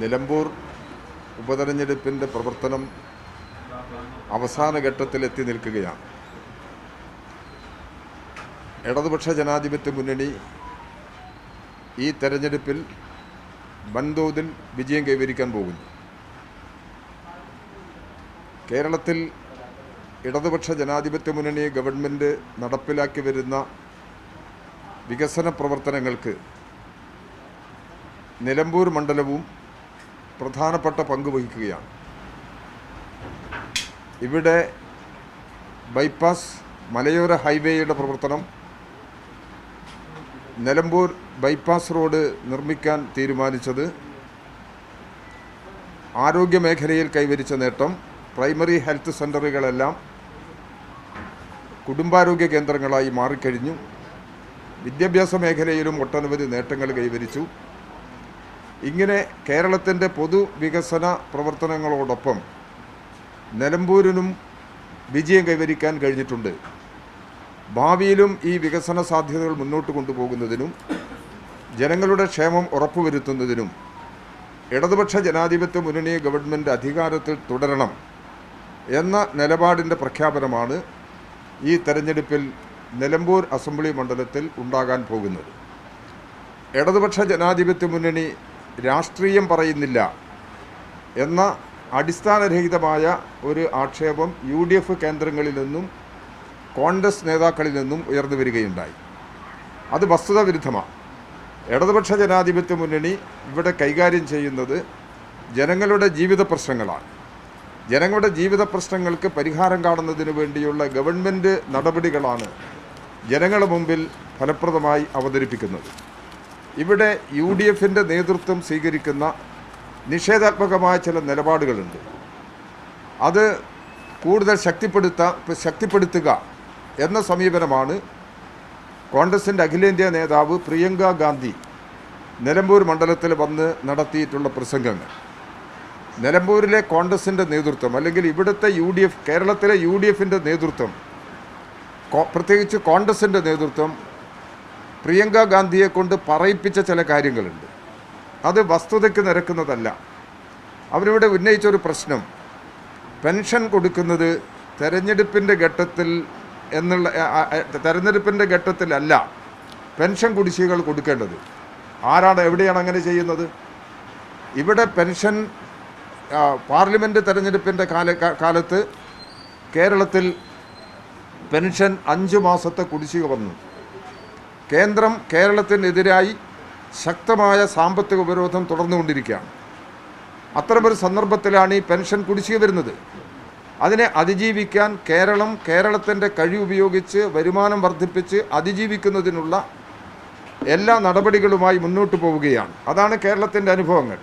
നിലമ്പൂർ ഉപതെരഞ്ഞെടുപ്പിന്റെ പ്രവർത്തനം അവസാന ഘട്ടത്തിലെത്തി നിൽക്കുകയാണ്. ഇടതുപക്ഷ ജനാധിപത്യ മുന്നണി ഈ തെരഞ്ഞെടുപ്പിൽ വൻതോതിൽ വിജയം കൈവരിക്കാൻ പോകുന്നു. കേരളത്തിൽ ഇടതുപക്ഷ ജനാധിപത്യ മുന്നണി ഗവൺമെന്റ് നടപ്പിലാക്കി വരുന്ന വികസന പ്രവർത്തനങ്ങൾക്ക് നിലമ്പൂർ മണ്ഡലവും പ്രധാനപ്പെട്ട പങ്ക് വഹിക്കുകയാണ്. ഇവിടെ ബൈപ്പാസ് മലയോര ഹൈവേയുടെ പ്രവർത്തനം നിലമ്പൂർ ബൈപ്പാസ് റോഡ് നിർമ്മിക്കാൻ തീരുമാനിച്ചത് ആരോഗ്യ മേഖലയിൽ കൈവരിച്ച നേട്ടം പ്രൈമറി ഹെൽത്ത് സെന്ററുകളെല്ലാം കുടുംബാരോഗ്യ കേന്ദ്രങ്ങളായി മാറിക്കഴിഞ്ഞു. വിദ്യാഭ്യാസ മേഖലയിലും ഒട്ടനവധി നേട്ടങ്ങൾ കൈവരിച്ചു. ഇങ്ങനെ കേരളത്തിന്റെ പൊതുവികസന പ്രവർത്തനങ്ങളോടൊപ്പം നിലമ്പൂരിനും വിജയം കൈവരിക്കാൻ കഴിഞ്ഞിട്ടുണ്ട്. ഭാവിയിലും ഈ വികസന സാധ്യതകൾ മുന്നോട്ട് കൊണ്ടുപോകുന്നതിനും ജനങ്ങളുടെ ക്ഷേമം ഉറപ്പുവരുത്തുന്നതിനും ഇടതുപക്ഷ ജനാധിപത്യ മുന്നണി ഗവൺമെന്റ് അധികാരത്തിൽ തുടരണം എന്ന നിലപാടിന്റെ പ്രഖ്യാപനമാണ് ഈ തെരഞ്ഞെടുപ്പിൽ നിലമ്പൂർ അസംബ്ലി മണ്ഡലത്തിൽ ഉണ്ടാകാൻ പോകുന്നത്. ഇടതുപക്ഷ ജനാധിപത്യ മുന്നണി രാഷ്ട്രീയം പറയുന്നില്ല എന്ന അടിസ്ഥാനരഹിതമായ ഒരു ആക്ഷേപം യു ഡി എഫ് കേന്ദ്രങ്ങളിൽ നിന്നും കോൺഗ്രസ് നേതാക്കളിൽ നിന്നും ഉയർന്നു വരികയുണ്ടായി. അത് വസ്തുത വിരുദ്ധമാണ് ഇടതുപക്ഷ ജനാധിപത്യ മുന്നണി ഇവിടെ കൈകാര്യം ചെയ്യുന്നത് ജനങ്ങളുടെ ജീവിത പ്രശ്നങ്ങളാണ്. ജനങ്ങളുടെ ജീവിത പ്രശ്നങ്ങൾക്ക് പരിഹാരം കാണുന്നതിന് വേണ്ടിയുള്ള ഗവൺമെന്റ് നടപടികളാണ് ജനങ്ങളുടെ മുമ്പിൽ ഫലപ്രദമായി അവതരിപ്പിക്കുന്നത്. ഇവിടെ യു ഡി എഫിന്റെ നേതൃത്വം സ്വീകരിക്കുന്ന നിഷേധാത്മകമായ ചില നിലപാടുകളുണ്ട്. അത് കൂടുതൽ ശക്തിപ്പെടുത്ത ശക്തിപ്പെടുത്തുക എന്ന സമീപനമാണ് കോൺഗ്രസിന്റെ അഖിലേന്ത്യാ നേതാവ് പ്രിയങ്ക ഗാന്ധി നിലമ്പൂർ മണ്ഡലത്തിൽ വന്ന് നടത്തിയിട്ടുള്ള പ്രസംഗങ്ങൾ. നിലമ്പൂരിലെ കോൺഗ്രസിന്റെ നേതൃത്വം അല്ലെങ്കിൽ ഇവിടുത്തെ യു ഡി എഫ് കേരളത്തിലെ യു ഡി എഫിന്റെ നേതൃത്വം പ്രത്യേകിച്ച് കോൺഗ്രസിന്റെ നേതൃത്വം പ്രിയങ്ക ഗാന്ധിയെ കൊണ്ട് പറയിപ്പിച്ച ചില കാര്യങ്ങളുണ്ട്. അത് വസ്തുതയ്ക്ക് നിരക്കുന്നതല്ല. അവരിവിടെ ഉന്നയിച്ച ഒരു പ്രശ്നം. പെൻഷൻ കൊടുക്കുന്നത് തെരഞ്ഞെടുപ്പിന്റെ ഘട്ടത്തിൽ എന്നുള്ള തെരഞ്ഞെടുപ്പിന്റെ ഘട്ടത്തിലല്ല. പെൻഷൻ കുടിശ്ശികകൾ കൊടുക്കേണ്ടത്. ആരാണ് എവിടെയാണ് അങ്ങനെ ചെയ്യുന്നത്? ഇവിടെ പെൻഷൻ പാർലമെന്റ് തെരഞ്ഞെടുപ്പിന്റെ കാല കാലത്ത് കേരളത്തിൽ പെൻഷൻ അഞ്ച് മാസത്തെ കുടിശ്ശിക വന്നു. കേന്ദ്രം കേരളത്തിനെതിരായി ശക്തമായ സാമ്പത്തിക ഉപരോധം തുടർന്നുകൊണ്ടിരിക്കുകയാണ്. അത്തരമൊരു സന്ദർഭത്തിലാണ് ഈ പെൻഷൻ കുടിശ്ശിക വരുന്നത്. അതിനെ അതിജീവിക്കാൻ കേരളം കേരളത്തിന്റെ കഴിവുപയോഗിച്ച് വരുമാനം വർദ്ധിപ്പിച്ച് അതിജീവിക്കുന്നതിനുള്ള എല്ലാ നടപടികളുമായി മുന്നോട്ട് പോവുകയാണ്. അതാണ് കേരളത്തിന്റെ അനുഭവങ്ങൾ.